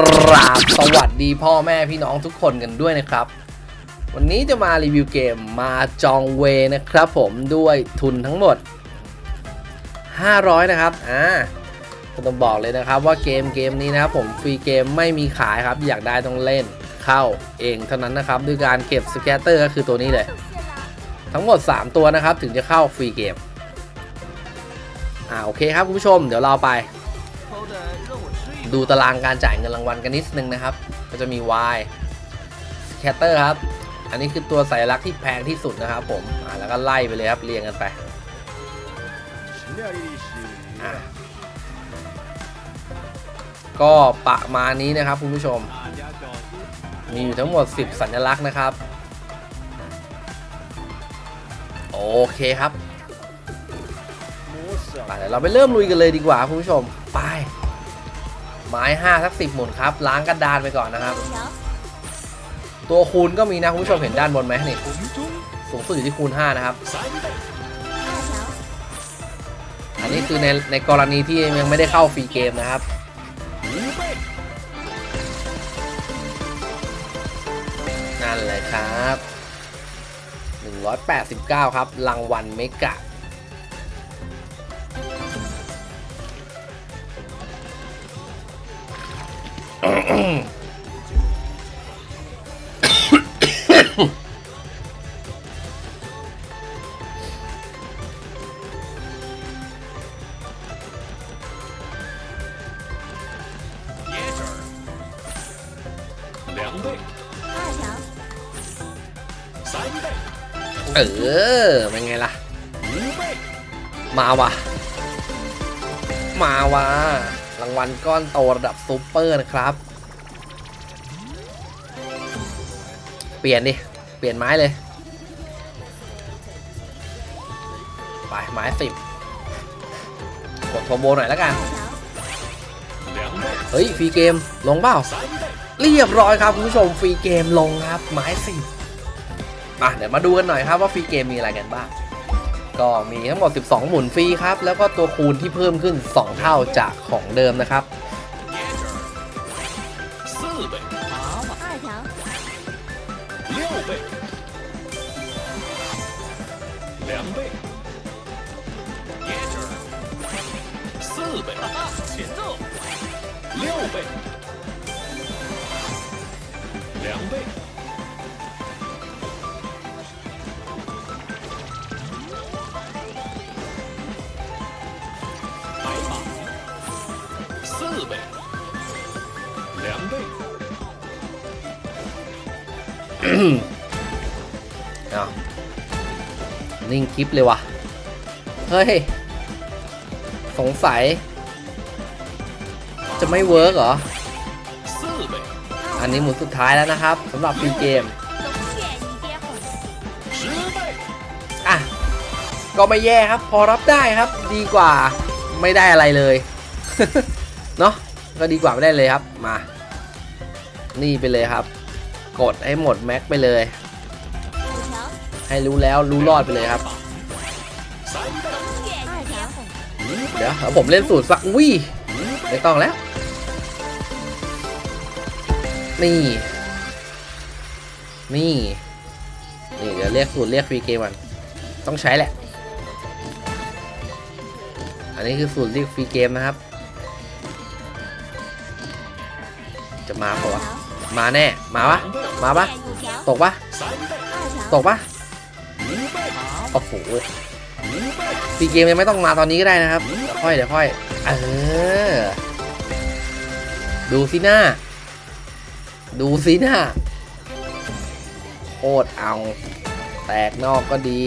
ราบสวัสดีพ่อแม่พี่น้องทุกคนกันด้วยนะครับ วันนี้จะมารีวิวเกมมาจองเวนะครับผมด้วยทุนทั้งหมด 500 นะครับอ่าต้องบอกเลยนะครับว่าเกมเกมนี้นะครับผมฟรีเกมไม่มีขายครับ อยากได้ต้องเล่นเข้าเองเท่านั้นนะครับด้วยการเก็บสแกตเตอร์ก็คือตัวนี้เลย ทั้งหมด 3 ตัวนะครับถึงจะเข้าฟรีเกมอ่าโอเคครับคุณผู้ชมเดี๋ยวเราไป ดูตารางการจ่ายเงินรางวัลกันนิดนึงนะครับ ก็จะมี Y Scatter ครับ อันนี้คือตัวสัญลักษณ์ที่แพงที่สุดนะครับผมแล้วก็ไล่ไปเลยครับเรียงกันไปก็ประมาณนี้นะครับคุณผู้ชม มีอยู่ทั้งหมด 10 สัญลักษณ์นะครับ โอเคครับเดี๋ยวเราไปเริ่มลุยกันเลยดีกว่าคุณผู้ชม ไปไม้5สักสิบหมุนครับ ล้างกระดานไปก่อนนะครับ ตัวคูณก็มีนะคุณผู้ชมเห็นด้านบนไหมนี่สูงสุดอยู่ที่คูณ5นะครับ อันนี้คือในในกรณีที่ยังไม่ได้เข้าฟรีเกมนะครับ นั่นเลยครับ 189 ครับรางวัลเมกะ เออ เป็นไงล่ะ五倍，มาวะมาวะ รางวัลก้อนโตระดับซูเปอร์นะครับ เปลี่ยนดิ เปลี่ยนไม้เลย ไปไม้สิบกดทโทโบหน่อยแล้วกัน เฮ้ย ฟรีเกมลงเปล่า เรียบร้อยครับคุณผู้ชมฟรีเกมลงครับ ไม้สิบอะเดี๋ยวมาดูกันหน่อยครับว่าฟรีเกมมีอะไรกันบ้าง ก็มีทั้งหมด 12 หมุนฟรีครับ แล้วก็ตัวคูณที่เพิ่มขึ้น 2 เท่าจากของเดิมนะครับ两倍。 两倍。 อ้าวนิ่งคลิปเลยว่ะ เฮ้ย สงสัย จะไม่เวิร์กเหรอ 四倍， อันนี้หมุนสุดท้ายแล้วนะครับสำหรับฟรีเกม 永远你别混。十倍， อ่ะ ก็ไม่แย่ครับ พอรับได้ครับ ดีกว่าไม่ได้อะไรเลย เนาะก็ดีกว่าไม่ได้เลยครับ มา นี่ไปเลยครับ กดให้หมดแม็กไปเลย ให้รู้แล้วรู้รอดไปเลยครับ เดี๋ยวผมเล่นสูตรสักวิ่ไม่ต้องแล้ว นี่ นี่ นี่เดี๋ยวเรียกสูตรเรียกฟรีเกมมัน ต้องใช้แหละ อันนี้คือสูตรเรียกฟรีเกมนะครับ จะมาปะวะ มาแน่ มาปะมาปะตกปะตกปะโอ้โหปีเกมยังไม่ต้องมาตอนนี้ก็ได้นะครับ ค่อยเดี๋ยวค่อย เออ ดูสิหน้า ดูสิหน้า โคตรเอา แตกนอกก็ดี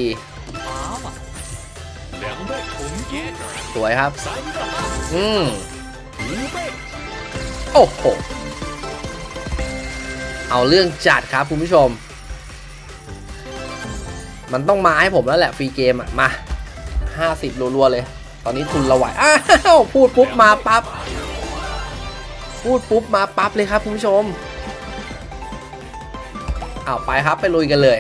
สวยครับ อืมโอ้โห เอาเรื่องจัดครับคุณผู้ชม มันต้องมาให้ผมแล้วแหละฟรีเกมอะมา 50รัวๆเลย ตอนนี้ทุนเราไหวอ้าวพูดปุ๊บมาปั๊บพูดปุ๊บมาปั๊บเลยครับคุณผู้ชมเอาไปครับไปลุยกันเลย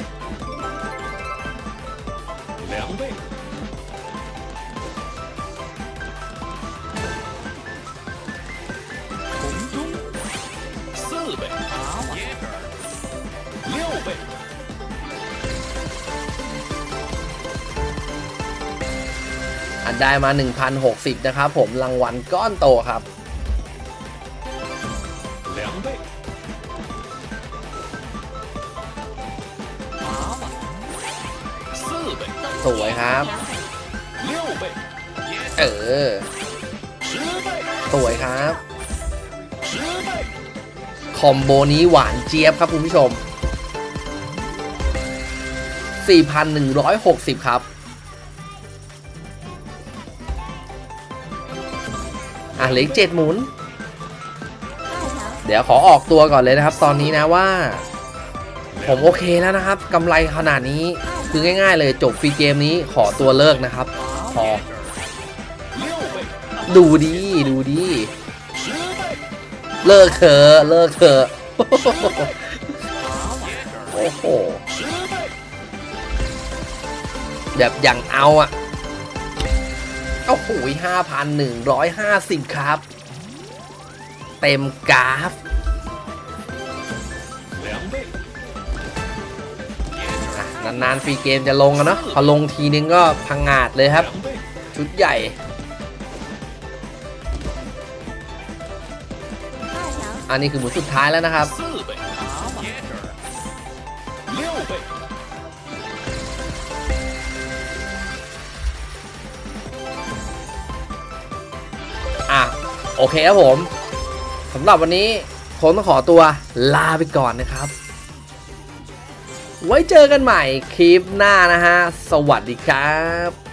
ได้มา 1,060 นะครับผมรางวัลก้อนโตครับสวยครับ เออ สวยครับ คอมโบนี้หวานเจี๊ยบครับคุณผู้ชม 4,160 ครับ อะเหลือเจ็ดหมุน เดี๋ยวขอออกตัวก่อนเลยนะครับ ตอนนี้นะว่า ผมโอเคแล้วนะครับกำไรขนาดนี้คือง่าย ๆ เลยจบฟรีเกมนี้ขอตัวเลิกนะครับพอดูดีดูดีเลิกเถอะเลิกเถอะโอ้โหแบบอย่างเอาอะ โอ้โหห้าพันหนึ่งร้อยห้าสิบครับ เต็มกราฟนานๆฟรีเกมจะลงกัเนาะพอลงทีนึงก็พังงาดเลยครับ ชุดใหญ่อันนี้คือหมุดสุดท้ายแล้วนะครับ อะโอเคครับผมสำหรับวันนี้ผมต้องขอตัวลาไปก่อนนะครับ ไว้เจอกันใหม่คลิปหน้านะฮะ สวัสดีครับ